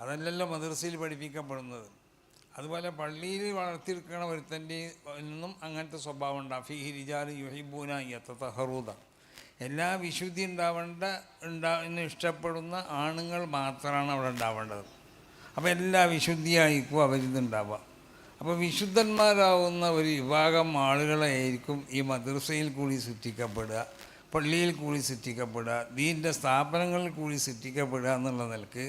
അതല്ലല്ലോ മദ്രസയിൽ പഠിപ്പിക്കപ്പെടുന്നത്. അതുപോലെ പള്ളിയിൽ വളർത്തിയെടുക്കണ ഒരുത്തന്റെ നിന്നും അങ്ങനത്തെ സ്വഭാവം ഉണ്ടാകും ഫിഹി റിജാൽ യുഹിബൂന യത്തഹറൂദ. എല്ലാ വിശുദ്ധി ഉണ്ടാവേണ്ട ഉണ്ടാ ഇഷ്ടപ്പെടുന്ന ആണുങ്ങൾ മാത്രമാണ് അവിടെ ഉണ്ടാവേണ്ടത്. അപ്പോൾ എല്ലാ വിശുദ്ധിയായിരിക്കും അവരിതുണ്ടാവുക അപ്പോൾ വിശുദ്ധന്മാരാവുന്ന ഒരു വിഭാഗം ആളുകളായിരിക്കും ഈ മദ്രസയിൽ കൂടി സൃഷ്ടിക്കപ്പെടുക പള്ളിയിൽ കൂടി സൃഷ്ടിക്കപ്പെടുക ദീന്റെ സ്ഥാപനങ്ങളിൽ കൂടി സൃഷ്ടിക്കപ്പെടുക എന്നുള്ള നിലയ്ക്ക്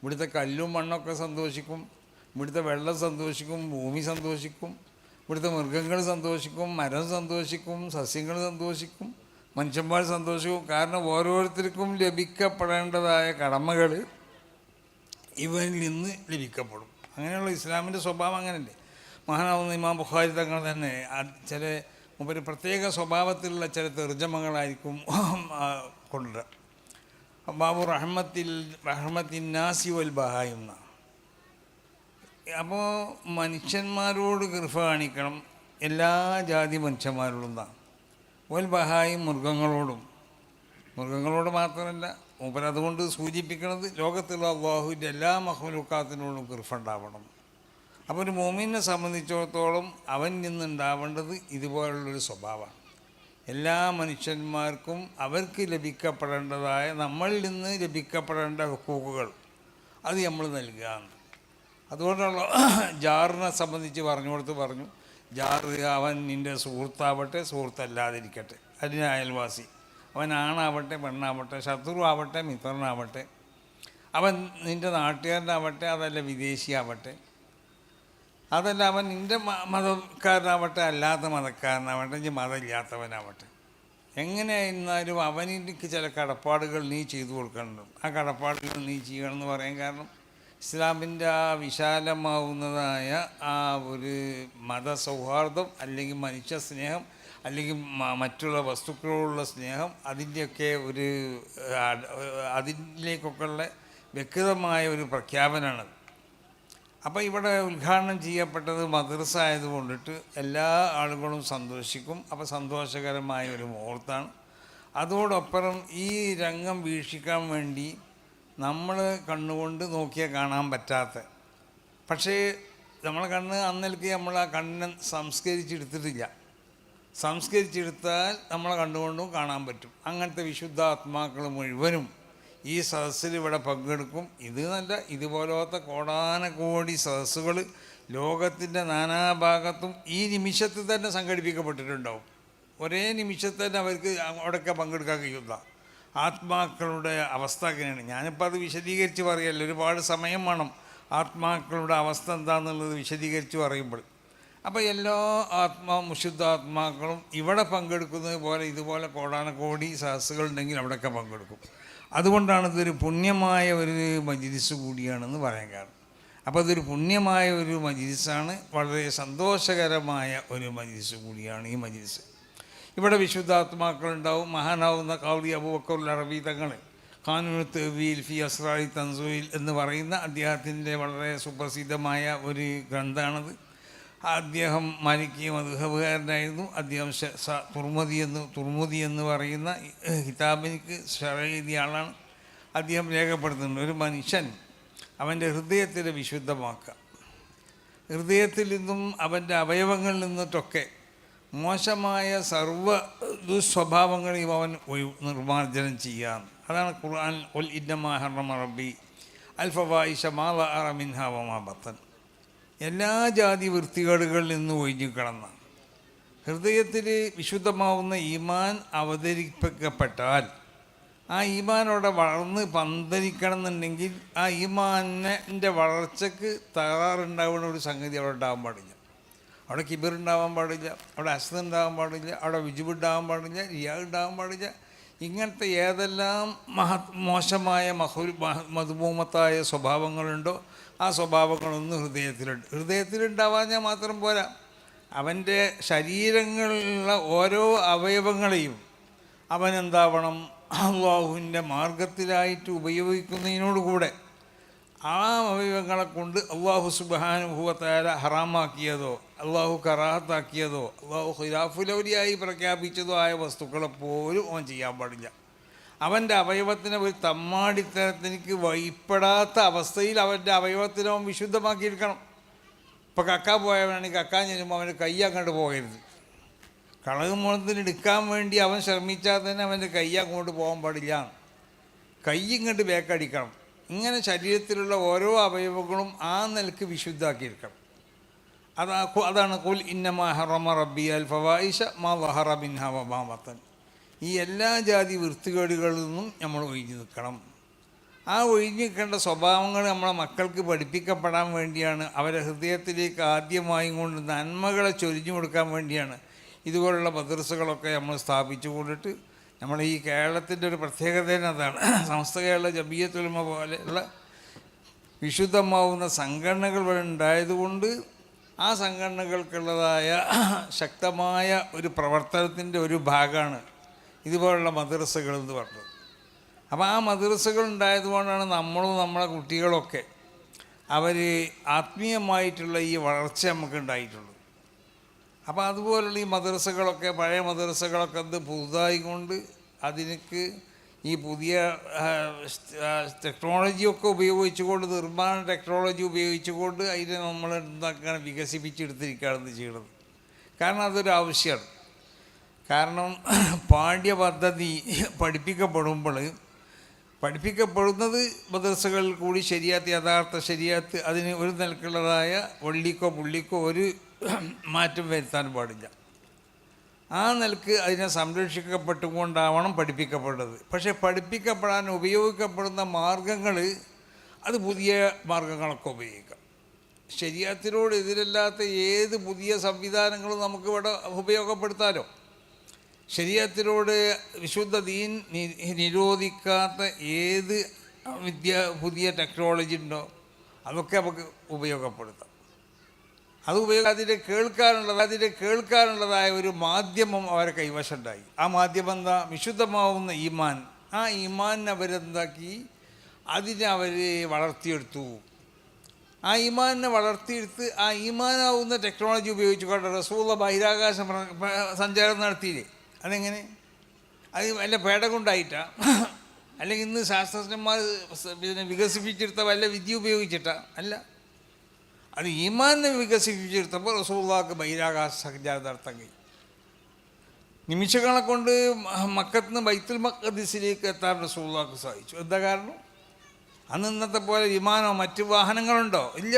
ഇവിടുത്തെ കല്ലും മണ്ണൊക്കെ സന്തോഷിക്കും. ഇവിടുത്തെ വെള്ളം സന്തോഷിക്കും ഭൂമി സന്തോഷിക്കും. ഇവിടുത്തെ മൃഗങ്ങൾ സന്തോഷിക്കും മരം സന്തോഷിക്കും സസ്യങ്ങൾ സന്തോഷിക്കും മനുഷ്യന്മാർ സന്തോഷിക്കും. കാരണം ഓരോരുത്തർക്കും ലഭിക്കപ്പെടേണ്ടതായ കടമകൾ ഇവരിൽ നിന്ന് ലഭിക്കപ്പെടും. അങ്ങനെയുള്ള ഇസ്ലാമിന്റെ സ്വഭാവം അങ്ങനെയല്ലേ? മഹാനാവുന്ന ഇമാം ബുഖാരി തങ്ങൾ തന്നെ ചില ഒരു പ്രത്യേക സ്വഭാവത്തിലുള്ള ചില തെർജമകളായിരിക്കും കൊണ്ടുവരാം. ബാബു റഹ്മത്തിൽ റഹ്മത്തിൻ നാസി വൽ ബഹായുന്ന അപ്പോൾ മനുഷ്യന്മാരോട് കൃപ കാണിക്കണം. എല്ലാ ജാതി മനുഷ്യന്മാരോടും താ. വൽ ബഹായും മൃഗങ്ങളോടും. മൃഗങ്ങളോട് മാത്രമല്ല മൂപ്പർ അതുകൊണ്ട് സൂചിപ്പിക്കുന്നത് ലോകത്തുള്ള അള്ളാഹുവിന്റെ എല്ലാ മഹുലുക്കാത്തിനോടും കൃപ ഉണ്ടാവണം. അപ്പോൾ ഒരു മോമിനെ സംബന്ധിച്ചിടത്തോളം അവൻ നിന്നുണ്ടാവേണ്ടത് ഇതുപോലുള്ളൊരു സ്വഭാവമാണ്. എല്ലാ മനുഷ്യന്മാർക്കും അവർക്ക് ലഭിക്കപ്പെടേണ്ടതായ നമ്മളിൽ നിന്ന് ലഭിക്കപ്പെടേണ്ട ഹുക്കൂക്കുകൾ അത് നമ്മൾ നൽകുക. അതുകൊണ്ടുള്ള ജാറിനെ സംബന്ധിച്ച് പറഞ്ഞു കൊടുത്ത് പറഞ്ഞു. ജാർ അവൻ നിന്റെ സുഹൃത്താവട്ടെ സുഹൃത്തല്ലാതിരിക്കട്ടെ. അതിന് അയൽവാസി. അവൻ ആണാവട്ടെ പെണ്ണാവട്ടെ ശത്രു ആവട്ടെ മിത്രനാവട്ടെ. അവൻ നിന്റെ നാട്ടുകാരനാവട്ടെ അതല്ല വിദേശിയാവട്ടെ. അതല്ല അവൻ നിന്റെ മതക്കാരനാവട്ടെ അല്ലാത്ത മതക്കാരനാവട്ടെ ഇനി മതമില്ലാത്തവനാവട്ടെ. എങ്ങനെയായിരുന്നാലും അവനിക്ക് ചില കടപ്പാടുകൾ നീ ചെയ്തു കൊടുക്കേണ്ടത് ആ കടപ്പാടുകൾ നീ ചെയ്യണം എന്ന് പറയാൻ കാരണം ഇസ്ലാമിന്റെ ആ വിശാലമാവുന്നതായ ആ ഒരു മതസൗഹാർദ്ദം അല്ലെങ്കിൽ മനുഷ്യ സ്നേഹം അല്ലെങ്കിൽ മറ്റുള്ള വസ്തുക്കളോടുള്ള സ്നേഹം അതിന്റെയൊക്കെ ഒരു അതിലേക്കൊക്കെയുള്ള വ്യക്തമായ ഒരു പ്രഖ്യാപനമാണത് അപ്പോൾ ഇവിടെ ഉദ്ഘാടനം ചെയ്യപ്പെട്ടത് മദ്രസ ആയതുകൊണ്ടിട്ട് എല്ലാ ആളുകളും സന്തോഷിക്കും. അപ്പോൾ സന്തോഷകരമായ ഒരു മുഹൂർത്തമാണ്. അതോടൊപ്പം ഈ രംഗം വീക്ഷിക്കാൻ വേണ്ടി നമ്മൾ കണ്ണുകൊണ്ട് നോക്കിയാൽ കാണാൻ പറ്റാത്ത. പക്ഷേ നമ്മളെ കണ്ണ് അന്നേക്ക് നമ്മൾ ആ കണ്ണിനെ സംസ്കരിച്ചെടുത്തിട്ടില്ല. സംസ്കരിച്ചെടുത്താൽ നമ്മളെ കണ്ണുകൊണ്ടും കാണാൻ പറ്റും. അങ്ങനത്തെ വിശുദ്ധാത്മാക്കൾ മുഴുവനും ഈ സദസ്സിൽ ഇവിടെ പങ്കെടുക്കും. ഇത് നല്ല ഇതുപോലത്തെ കോടാനകോടി സദസ്സുകൾ ലോകത്തിന്റെ നാനാഭാഗത്തും ഈ നിമിഷത്തിൽ തന്നെ സംഘടിപ്പിക്കപ്പെട്ടിട്ടുണ്ടാവും. ഒരേ നിമിഷത്തിൽ തന്നെ അവർക്ക് അവിടെയൊക്കെ പങ്കെടുക്കാൻ കഴിയുന്ന ആത്മാക്കളുടെ അവസ്ഥ എങ്ങനെയാണ് ഞാനിപ്പോൾ അത് വിശദീകരിച്ച് പറയല്ല. ഒരുപാട് സമയം വേണം. ആത്മാക്കളുടെ അവസ്ഥ എന്താണെന്നുള്ളത് വിശദീകരിച്ച് പറയുമ്പോൾ. അപ്പോൾ എല്ലാ ആത്മാ മുശുദ്ധാത്മാക്കളും ഇവിടെ പങ്കെടുക്കുന്നത് പോലെ ഇതുപോലെ കോടാനകോടി സഹസ്സുകൾ ഉണ്ടെങ്കിൽ അവിടെയൊക്കെ പങ്കെടുക്കും. അതുകൊണ്ടാണ് ഇതൊരു പുണ്യമായ ഒരു മജിലിസ് കൂടിയാണെന്ന് പറയാൻ കാരണം. അപ്പോൾ അതൊരു പുണ്യമായ ഒരു മജിലിസാണ് വളരെ സന്തോഷകരമായ ഒരു മജിലിസ് കൂടിയാണ് ഈ മജിലിസ്. ഇവിടെ വിശുദ്ധാത്മാക്കളുണ്ടാവും മഹാനാവുന്ന കൗളി അബൂബക്കറുൽ അറബി തങ്ങൾ ഖാനൂർ തെവീൽ ഫി അസ്രായി തൻസൂയിൽ എന്ന് പറയുന്ന അദ്ദേഹത്തിന്റെ വളരെ സുപ്രസിദ്ധമായ ഒരു ഗ്രന്ഥമാണത് അദ്ദേഹം മാലിക്കി മധുഹബുകാരനായിരുന്നു. അദ്ദേഹം ശ- എന്ന് തുർമുദി എന്ന് പറയുന്ന കിതാബിനിക്ക് എഴുതിയ ആളാണ്. അദ്ദേഹം രേഖപ്പെടുത്തുന്നുണ്ട്. ഒരു മനുഷ്യൻ അവന്റെ ഹൃദയത്തെ വിശുദ്ധമാക്കുക. ഹൃദയത്തിൽ നിന്നും അവന്റെ അവയവങ്ങളിൽ നിന്നിട്ടൊക്കെ മോശമായ സർവ ദുസ്വഭാവങ്ങളെയും അവൻ നിർമാർജനം നിർമ്മാർജനം ചെയ്യാം അതാണ് ഖുർആൻ ഒൽ ഇന്നമാ ഹറമ റബ്ബി അൽഫവായിഷ മാല അറമിൻഹാവമാ ബത്തൻ. എല്ലാ ജാതി വൃത്തികേടുകളിൽ നിന്ന് ഒഴിഞ്ഞു കിടന്ന. ഹൃദയത്തിൽ വിശുദ്ധമാവുന്ന ഈമാൻ അവതരിപ്പിക്കപ്പെട്ടാൽ ആ ഈമാനോടെ വളർന്ന് പന്തരിക്കണം എന്നുണ്ടെങ്കിൽ ആ ഈമാനിന്റെ വളർച്ചയ്ക്ക് തകരാറുണ്ടാവുന്ന ഒരു സംഗതി അവിടെ ഉണ്ടാകാൻ പാടില്ല. അവിടെ കിബിർ ഉണ്ടാവാൻ പാടില്ല അവിടെ അസ്ത ഉണ്ടാവാൻ പാടില്ല അവിടെ വിജുബുണ്ടാകാൻ പാടില്ല റിയാ ഉണ്ടാവാൻ പാടില്ല. ഇങ്ങനത്തെ ഏതെല്ലാം മഹ മോശമായ മഹു മധുഭൂമത്തായ സ്വഭാവങ്ങളുണ്ടോ ആ സ്വഭാവങ്ങളൊന്നും ഹൃദയത്തിലുണ്ട്. ഹൃദയത്തിലുണ്ടാവാഞ്ഞാൽ മാത്രം പോരാ. അവന്റെ ശരീരങ്ങളിലുള്ള ഓരോ അവയവങ്ങളെയും അവൻ എന്താവണം? അള്ളാഹുവിന്റെ മാർഗത്തിലായിട്ട് ഉപയോഗിക്കുന്നതിനോടുകൂടെ ആ അവയവങ്ങളെ കൊണ്ട് അള്ളാഹു സുബാനുഭവത്തായ ഹറാമാക്കിയതോ അള്ളാഹു കറാഹത്താക്കിയതോ അള്ളാഹു ഹിരാഫുലവരിയായി പ്രഖ്യാപിച്ചതോ ആയ വസ്തുക്കളെ പോലും അവൻ ചെയ്യാൻ പാടില്ല. അവന്റെ അവയവത്തിനെ ഒരു തമ്മാടിത്തരത്തിലേക്ക് വഴിപ്പെടാത്ത അവസ്ഥയിൽ അവന്റെ അവയവത്തിനെ അവൻ വിശുദ്ധമാക്കിയിരിക്കണം. ഇപ്പോൾ കക്ക പോയവനാണെങ്കിൽ കക്ക ചെല്ലുമ്പോൾ അവന്റെ കൈ അങ്ങോട്ട് പോകരുത്. കളവ് മുളത്തിന് എടുക്കാൻ വേണ്ടി അവൻ ശ്രമിച്ചാൽ തന്നെ അവന്റെ കൈ അങ്ങോട്ട് പോകാൻ പാടില്ല. കൈ ഇങ്ങോട്ട് ബേക്കടിക്കണം ഇങ്ങനെ ശരീരത്തിലുള്ള ഓരോ അവയവങ്ങളും ആ നിലയ്ക്ക് വിശുദ്ധാക്കിയിരിക്കണം. അതാ അതാണ് കുൽ ഇന്നമ ഹറമ റബ്ബി അൽ ഫവായിഷ മാ വഹറ മാ വമാമത്തൻ ഈ എല്ലാ ജാതി വൃത്തികേടുകളിൽ നിന്നും നമ്മൾ ഒഴിഞ്ഞു നിൽക്കണം. ആ ഒഴിഞ്ഞു നിൽക്കേണ്ട സ്വഭാവങ്ങൾ നമ്മളെ മക്കൾക്ക് പഠിപ്പിക്കപ്പെടാൻ വേണ്ടിയാണ്. അവരെ ഹൃദയത്തിലേക്ക് ആദ്യമായും കൊണ്ട് നന്മകളെ ചൊരിഞ്ഞു കൊടുക്കാൻ വേണ്ടിയാണ് ഇതുപോലുള്ള മദ്രസകളൊക്കെ നമ്മൾ സ്ഥാപിച്ചു കൊണ്ടിട്ട് നമ്മൾ ഈ കേരളത്തിന്റെ ഒരു പ്രത്യേകത തന്നെ അതാണ്. സമസ്ത കേരള ജബിയത്തുലമ പോലെയുള്ള വിശുദ്ധമാവുന്ന സംഘടനകൾ ഉണ്ടായതുകൊണ്ട് ആ സംഘടനകൾക്കുള്ളതായ ശക്തമായ ഒരു പ്രവർത്തനത്തിന്റെ ഒരു ഭാഗമാണ് ഇതുപോലുള്ള മദ്രസകൾ എന്ന് പറഞ്ഞത്. അപ്പോൾ ആ മദ്രസകൾ ഉണ്ടായതുകൊണ്ടാണ് നമ്മളും നമ്മളെ കുട്ടികളൊക്കെ അവർ ആത്മീയമായിട്ടുള്ള ഈ വളർച്ച നമുക്ക് ഉണ്ടായിട്ടുള്ളത് അപ്പോൾ അതുപോലുള്ള ഈ മദ്രസകളൊക്കെ പഴയ മദ്രസകളൊക്കെ എന്ത് പുതുതായി കൊണ്ട് അതിനക്ക് ഈ പുതിയ ടെക്നോളജിയൊക്കെ ഉപയോഗിച്ചുകൊണ്ട് നിർമ്മാണ ടെക്നോളജി ഉപയോഗിച്ചുകൊണ്ട് അതിനെ നമ്മൾ എന്താക്കാണ് വികസിപ്പിച്ചെടുത്തിരിക്കുകയാണ് ചെയ്യുന്നത്. കാരണം അതൊരു ആവശ്യമാണ്. കാരണം പാഠ്യപദ്ധതി പഠിപ്പിക്കപ്പെടുമ്പോൾ പഠിപ്പിക്കപ്പെടുന്നത് മദ്രസകളിൽ കൂടി ശരിയാത്ത് യഥാർത്ഥ ശരിയാത്ത് അതിന് ഒരു നിലക്കുള്ളതായ വള്ളിക്കോ പുള്ളിക്കോ ഒരു മാറ്റം വരുത്താൻ പാടില്ല. ആ നിലയ്ക്ക് അതിനെ സംരക്ഷിക്കപ്പെട്ടുകൊണ്ടാവണം പഠിപ്പിക്കപ്പെടുന്നത്. പക്ഷേ പഠിപ്പിക്കപ്പെടാൻ ഉപയോഗിക്കപ്പെടുന്ന മാർഗങ്ങൾ അത് പുതിയ മാർഗങ്ങളൊക്കെ ഉപയോഗിക്കാം. ശരിയാത്തിനോട് എതിരല്ലാത്ത ഏത് പുതിയ സംവിധാനങ്ങളും നമുക്കിവിടെ ഉപയോഗപ്പെടുത്താലോ? ശരീരത്തിനോട് വിശുദ്ധ ദീൻ നിരോധിക്കാത്ത ഏത് വിദ്യ പുതിയ ടെക്നോളജി ഉണ്ടോ അതൊക്കെ നമുക്ക് ഉപയോഗപ്പെടുത്താം. അത് ഉപയോഗ അതിന്റെ കേൾക്കാനുള്ളത് അതിന്റെ കേൾക്കാനുള്ളതായ ഒരു മാധ്യമം അവരെ കൈവശമുണ്ടായി. ആ മാധ്യമം എന്താ? വിശുദ്ധമാവുന്ന ഈമാൻ. ആ ഈമാൻ അവരെന്താക്കി അതിനെ അവർ വളർത്തിയെടുത്തു. ആ ഈമാനിനെ വളർത്തിയെടുത്ത് ആ ഈമാനാവുന്ന ടെക്നോളജി ഉപയോഗിച്ചുകൊണ്ട് റസൂള്ള ബഹിരാകാശ സഞ്ചാരം നടത്തിയില്ലേ അതെങ്ങനെ? അത് വല്ല പേട കൊണ്ടായിട്ടാ അല്ലെങ്കിൽ ഇന്ന് ശാസ്ത്രജ്ഞന്മാർ ഇതിനെ വികസിപ്പിച്ചെടുത്ത വല്ല വിദ്യ ഉപയോഗിച്ചിട്ടാ? അല്ല. അത് ഈമാനെ വികസിപ്പിച്ചെടുത്തപ്പോൾ റസൂള്ളാക്ക് ബഹിരാകാശ സഞ്ചാരം നടത്താൻ കഴിയും. നിമിഷങ്ങളെ കൊണ്ട് മക്കത്തിന് ബൈത്തുൽ മക്കദിസിലേക്ക് എത്താൻ റസൂള്ളാക്ക് സാധിച്ചു എന്താ കാരണം? അന്ന് ഇന്നത്തെ പോലെ വിമാനമോ മറ്റ് വാഹനങ്ങളുണ്ടോ? ഇല്ല.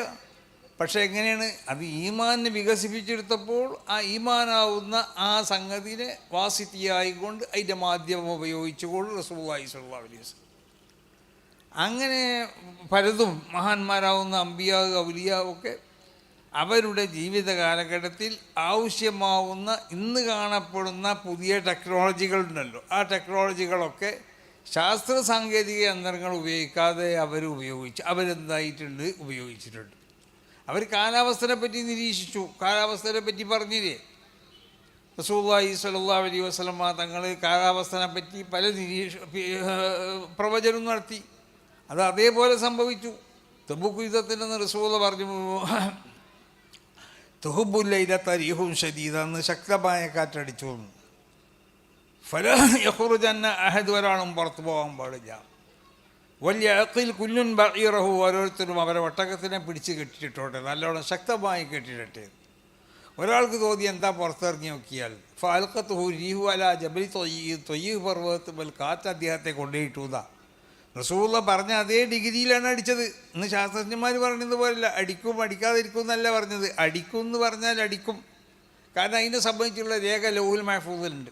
പക്ഷേ എങ്ങനെയാണ്? അത് ഈമാനെ വികസിപ്പിച്ചെടുത്തപ്പോൾ ആ ഈമാനാവുന്ന ആ സംഗതിനെ വാസിത്തിയായിക്കൊണ്ട് അതിന്റെ മാധ്യമം ഉപയോഗിച്ചുകൊണ്ട് റസൂള്ളി അലൈഹി വസല്ലം. അങ്ങനെ പലതും മഹാന്മാരാവുന്ന അമ്പിയാവ് ഔലിയാവൊക്കെ അവരുടെ ജീവിത കാലഘട്ടത്തിൽ ആവശ്യമാവുന്ന ഇന്ന് കാണപ്പെടുന്ന പുതിയ ടെക്നോളജികളുണ്ടല്ലോ ആ ടെക്നോളജികളൊക്കെ ശാസ്ത്ര സാങ്കേതിക യന്ത്രങ്ങൾ ഉപയോഗിക്കാതെ അവർ ഉപയോഗിച്ച് അവരെന്തായിട്ടുണ്ട്? ഉപയോഗിച്ചിട്ടുണ്ട്. അവർ കാലാവസ്ഥനെ പറ്റി നിരീക്ഷിച്ചു. കാലാവസ്ഥനെ പറ്റി പറഞ്ഞില്ലേ? റസൂല്ലായി സല്ലാ അലി വസ്ലമ തങ്ങൾ കാലാവസ്ഥനെ പറ്റി പല നിരീക്ഷ പ്രവചനം നടത്തി. അത് അതേപോലെ സംഭവിച്ചു. തബുക്ക് യുദ്ധത്തിനെന്ന് റസൂല പറഞ്ഞു തുഹബുല്ലയിലെ തരീഹും ശരീരന്ന് ശക്തമായ കാറ്റടിച്ചു. ഫല യഹുറുജന്ന അഹദ് ഒരാളും പുറത്തു പോകാൻ പാടില്ല. വലിയ അക്കിൽ കുല്ലുൻ ബീറഹു ഓരോരുത്തരും അവരെ ഒട്ടകത്തിനെ പിടിച്ച് കെട്ടിയിട്ടോട്ടെ നല്ലോണം ശക്തമായി കെട്ടിയിട്ടെ ഒരാൾക്ക് തോന്നി എന്താ പുറത്തിറങ്ങി നോക്കിയാൽ ഫാൽക്കത്ത് ഹു രീഹു അല ജബലി തൊയ്യ് തൊയ്യ് പർവത്ത് മേൽ കാറ്റ് അദ്ദേഹത്തെ കൊണ്ടുപോയിട്ടുതാ റസൂള്ള പറഞ്ഞ അതേ ഡിഗ്രിയിലാണ് അടിച്ചത്. ഇന്ന് ശാസ്ത്രജ്ഞന്മാർ പറഞ്ഞത് പോലല്ല അടിക്കും അടിക്കാതിരിക്കും എന്നല്ല പറഞ്ഞത്. അടിക്കും എന്ന് പറഞ്ഞാൽ അടിക്കും. കാരണം അതിനെ സംബന്ധിച്ചുള്ള രേഖ ലൗഹുൽ മഹഫൂദിലുണ്ട്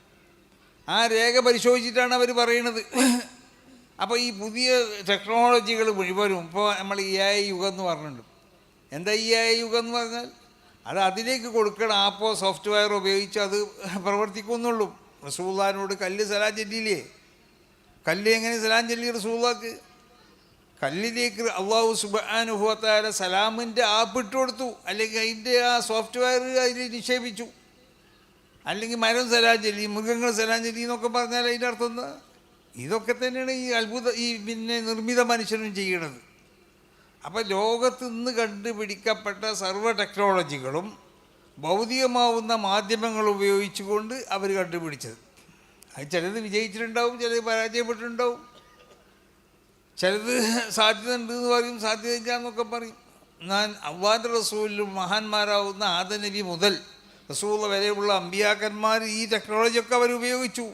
ആ രേഖ പരിശോധിച്ചിട്ടാണ് അവർ പറയുന്നത് അപ്പോൾ ഈ പുതിയ ടെക്നോളജികൾ മുഴുവനും ഇപ്പോൾ നമ്മൾ ഈ ആയ യുഗം എന്ന് പറഞ്ഞിട്ടുണ്ട്. എന്താ ഈ ആയ യുഗം എന്ന് പറഞ്ഞാൽ? അത് അതിലേക്ക് കൊടുക്കണം ആപ്പോ സോഫ്റ്റ്വെയർ ഉപയോഗിച്ച് അത് പ്രവർത്തിക്കുന്നുള്ളൂ. റസൂള്ളാനോട് കല്ല് സലാം കല്ല് എങ്ങനെ സലാം ചെല്ലി റസൂള്ളാക്ക് കല്ലിലേക്ക് അള്ളാഹു സുബാനുഭവത്തായ സലാമിന്റെ ആപ്പ് ഇട്ട് കൊടുത്തു. അല്ലെങ്കിൽ അതിന്റെ ആ സോഫ്റ്റ്വെയർ അതിൽ നിക്ഷേപിച്ചു. അല്ലെങ്കിൽ മരം സലാം ചെല്ലി മൃഗങ്ങൾ സലാം ചെല്ലി എന്നൊക്കെ പറഞ്ഞാൽ അതിന്റെ അർത്ഥം എന്താ? ഇതൊക്കെ തന്നെയാണ് ഈ അത്ഭുത ഈ പിന്നെ നിർമ്മിത മനുഷ്യനും ചെയ്യണത്. അപ്പോൾ ലോകത്ത് നിന്ന് കണ്ടുപിടിക്കപ്പെട്ട സർവ ടെക്നോളജികളും ഭൗതികമാവുന്ന മാധ്യമങ്ങൾ ഉപയോഗിച്ചുകൊണ്ട് അവർ കണ്ടുപിടിച്ചത്. അത് ചിലത് വിജയിച്ചിട്ടുണ്ടാവും ചിലത് പരാജയപ്പെട്ടിട്ടുണ്ടാവും. ചിലത് സാധ്യത ഉണ്ട് എന്ന് പറയും സാധ്യത ഇല്ല എന്നൊക്കെ പറയും. ഞാൻ അവാദ് റസൂലിലും മഹാന്മാരാവുന്ന ആദനവി മുതൽ റസൂൽ വരെയുള്ള അമ്പിയാക്കന്മാർ ഈ ടെക്നോളജിയൊക്കെ അവർ ഉപയോഗിച്ചു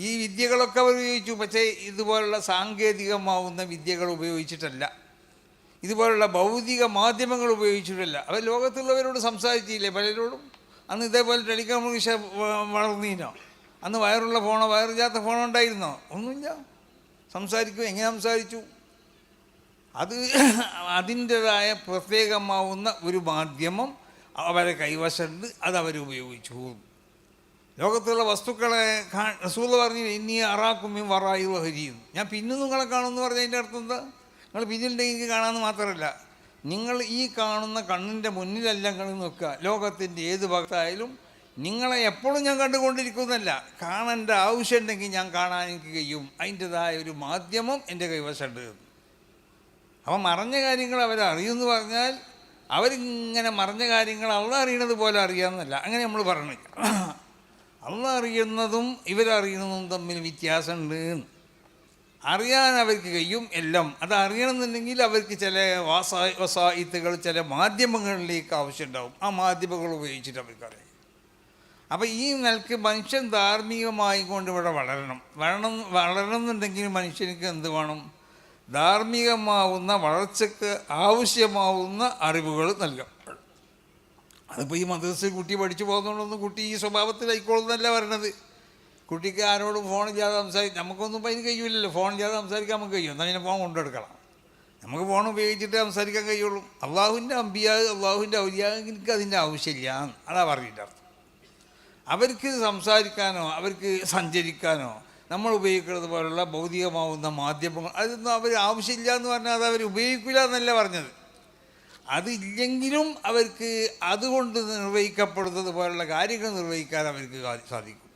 ഈ വിദ്യകളൊക്കെ അവർ ഉപയോഗിച്ചു. പക്ഷേ ഇതുപോലുള്ള സാങ്കേതികമാവുന്ന വിദ്യകൾ ഉപയോഗിച്ചിട്ടല്ല. ഇതുപോലുള്ള ഭൗതിക മാധ്യമങ്ങൾ ഉപയോഗിച്ചിട്ടില്ല. അവർ ലോകത്തുള്ളവരോട് സംസാരിച്ചില്ലേ? പലരോടും. അന്ന് ഇതേപോലെ ടെലികമ്മ്യൂണിക്കേഷൻ വളർന്നീനോ? അന്ന് വയറുള്ള ഫോണോ വയറില്ലാത്ത ഫോണോ ഉണ്ടായിരുന്നോ? ഒന്നുമില്ല. സംസാരിക്കും. എങ്ങനെ സംസാരിച്ചു? അത് അതിന്റെതായ പ്രത്യേകമാവുന്ന ഒരു മാധ്യമം അവരെ കൈവശമുണ്ട് അത് അവർ ഉപയോഗിച്ചു. ലോകത്തുള്ള വസ്തുക്കളെ റസൂൽ പറഞ്ഞു ഇനി അറാക്കുമ്മിയും വറായി വഹരിയും ഞാൻ പിന്നെ നിങ്ങളെ കാണുമെന്ന് പറഞ്ഞതിന്റെ അർത്ഥം എന്താ? നിങ്ങൾ പിന്നിലുണ്ടെങ്കിൽ എനിക്ക് കാണാമെന്ന് മാത്രമല്ല നിങ്ങൾ ഈ കാണുന്ന കണ്ണിന്റെ മുന്നിലല്ല കണി നോക്കുക ലോകത്തിന്റെ ഏത് ഭാഗത്തായാലും നിങ്ങളെ എപ്പോഴും ഞാൻ കണ്ടുകൊണ്ടിരിക്കുന്നല്ല കാണേണ്ട ആവശ്യമുണ്ടെങ്കിൽ ഞാൻ കാണാൻ എനിക്ക് കഴിയും. അതിന്റെതായ ഒരു മാധ്യമം എന്റെ കൈവശമുണ്ട് അപ്പം മറഞ്ഞ കാര്യങ്ങൾ അവരറിയുമെന്ന് പറഞ്ഞാൽ അവരിങ്ങനെ മറഞ്ഞ കാര്യങ്ങൾ അവളറിയണത് പോലെ അറിയാമെന്നല്ല. അങ്ങനെ നമ്മൾ പറഞ്ഞില്ല അള്ള അറിയുന്നതും ഇവരറിയുന്നതും തമ്മിൽ വ്യത്യാസമുണ്ട്. അറിയാൻ അവർക്ക് കഴിയും എല്ലാം. അത് അറിയണമെന്നുണ്ടെങ്കിൽ അവർക്ക് ചില വാസാ വസായിത്തുകൾ ചില മാധ്യമങ്ങളിലേക്ക് ആവശ്യമുണ്ടാവും. ആ മാധ്യമങ്ങൾ ഉപയോഗിച്ചിട്ട് അവർക്ക് അവർക്കറിയാം അപ്പോൾ ഈ നിലയ്ക്ക് മനുഷ്യൻ ധാർമ്മികമായി കൊണ്ട് ഇവിടെ വളരണം. വളരണം വളരണമെന്നുണ്ടെങ്കിൽ മനുഷ്യനിക്ക് എന്ത് വേണം? ധാർമ്മികമാവുന്ന വളർച്ചയ്ക്ക് ആവശ്യമാവുന്ന അറിവുകൾ നൽകാം അതിപ്പോൾ ഈ മദ്രസയിൽ കുട്ടി പഠിച്ചു പോകുന്നതുകൊണ്ടൊന്നും കുട്ടി ഈ സ്വഭാവത്തിലായിക്കോളുന്നല്ല വരണത് കുട്ടിക്ക് ആരോടും ഫോണില്ലാതെ സംസാരിക്കും നമുക്കൊന്നും അതിന് കഴിയില്ലല്ലോ ഫോണില്ലാതെ സംസാരിക്കാൻ നമുക്ക് കഴിയും. എന്നാൽ പിന്നെ ഫോൺ കൊണ്ടെടുക്കണം. നമുക്ക് ഫോൺ ഉപയോഗിച്ചിട്ട് സംസാരിക്കാൻ കഴിയുള്ളൂ. അള്ളാഹുവിന്റെ അമ്പിയാ അള്ളാഹുവിന്റെ ഔലിയാക്ക് അതിന്റെ ആവശ്യമില്ല അതാ പറഞ്ഞിട്ട് അർത്ഥം. അവർക്ക് സംസാരിക്കാനോ അവർക്ക് സഞ്ചരിക്കാനോ നമ്മൾ ഉപയോഗിക്കുന്നത് പോലുള്ള ഭൗതികമാവുന്ന മാധ്യമങ്ങൾ അതൊന്നും അവർ ആവശ്യമില്ല എന്ന് പറഞ്ഞാൽ അത് അവർ ഉപയോഗിക്കില്ല എന്നല്ല പറഞ്ഞത്. അതില്ലെങ്കിലും അവർക്ക് അതുകൊണ്ട് നിർവഹിക്കപ്പെടുന്നത് പോലുള്ള കാര്യങ്ങൾ നിർവഹിക്കാൻ അവർക്ക് സാധിക്കും.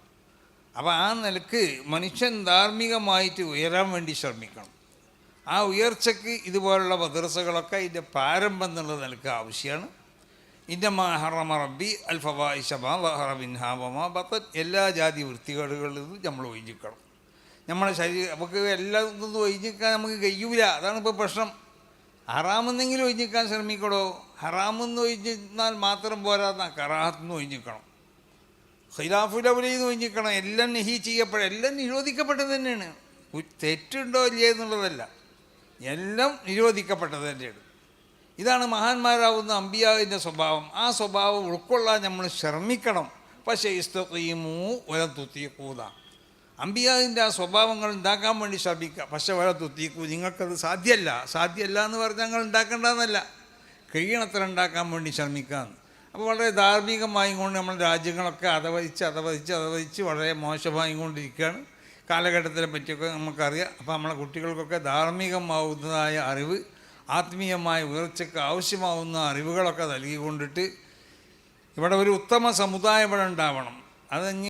അപ്പോൾ ആ നിലയ്ക്ക് മനുഷ്യൻ ധാർമ്മികമായിട്ട് ഉയരാൻ വേണ്ടി ശ്രമിക്കണം. ആ ഉയർച്ചയ്ക്ക് ഇതുപോലുള്ള മദ്രസകളൊക്കെ ഇതിന്റെ പ്രാരംഭം എന്നുള്ള നിലയ്ക്ക് ആവശ്യമാണ്. ഇന്ന ഹറമ റബ്ബി അൽഫബിൻഹാമ ബത്തൻ. എല്ലാ ജാതി വൃത്തികേടുകളിൽ നിന്നും നമ്മൾ ഒഴിഞ്ഞിക്കണം. നമ്മുടെ ശരീരം നമുക്ക് എല്ലാം ഒഴിഞ്ഞിക്കാൻ നമുക്ക് കഴിയൂല. അതാണ് ഇപ്പോൾ പ്രശ്നം. ഹറാമെന്നെങ്കിലും ഒഴിഞ്ഞിക്കാൻ ശ്രമിക്കണോ ഹറാമെന്ന് ഒഴിഞ്ഞാൽ മാത്രം പോരാ കറാഹത്തുനിന്ന് ഒഴിഞ്ഞിക്കണം. ഖിലാഫുലവലയിൽ ഒഴിഞ്ഞിക്കണം. എല്ലാം നെഹി ചെയ്യപ്പെട എല്ലാം നിരോധിക്കപ്പെട്ടത് തന്നെയാണ്. തെറ്റുണ്ടോ ഇല്ലേ എന്നുള്ളതല്ല. എല്ലാം നിരോധിക്കപ്പെട്ടത് തന്നെയാണ്. ഇതാണ് മഹാന്മാരാവുന്ന അമ്പിയാവിന്റെ സ്വഭാവം. ആ സ്വഭാവം ഉൾക്കൊള്ളാൻ നമ്മൾ ശ്രമിക്കണം. പക്ഷേ ഇസ്തീമൂ വലം തുത്തിക്കൂത അമ്പിയാവിന്റെ ആ സ്വഭാവങ്ങൾ ഉണ്ടാക്കാൻ വേണ്ടി ശ്രമിക്കുക പക്ഷേ വലം തുത്തിക്കൂ. നിങ്ങൾക്കത് സാധ്യമല്ല സാധ്യമല്ല എന്ന് പറഞ്ഞാൽ ഞങ്ങൾ ഉണ്ടാക്കേണ്ടതെന്നല്ല. കഴിയണത്ര ഉണ്ടാക്കാൻ വേണ്ടി ശ്രമിക്കാമെന്ന് അപ്പോൾ വളരെ ധാർമ്മികമായി കൊണ്ട് നമ്മുടെ രാജ്യങ്ങളൊക്കെ അതവരിച്ച് അതവരിച്ച് അതവരിച്ച് വളരെ മോശമായി കൊണ്ടിരിക്കുകയാണ്. കാലഘട്ടത്തിനെ പറ്റിയൊക്കെ നമുക്കറിയാം. അപ്പോൾ നമ്മളെ കുട്ടികൾക്കൊക്കെ ധാർമ്മികമാവുന്നതായ അറിവ് ആത്മീയമായ ഉയർച്ചയ്ക്ക് ആവശ്യമാവുന്ന അറിവുകളൊക്കെ നൽകിക്കൊണ്ടിട്ട് ഇവിടെ ഒരു ഉത്തമ സമുദായം ഇവിടെ ഉണ്ടാവണം. അത്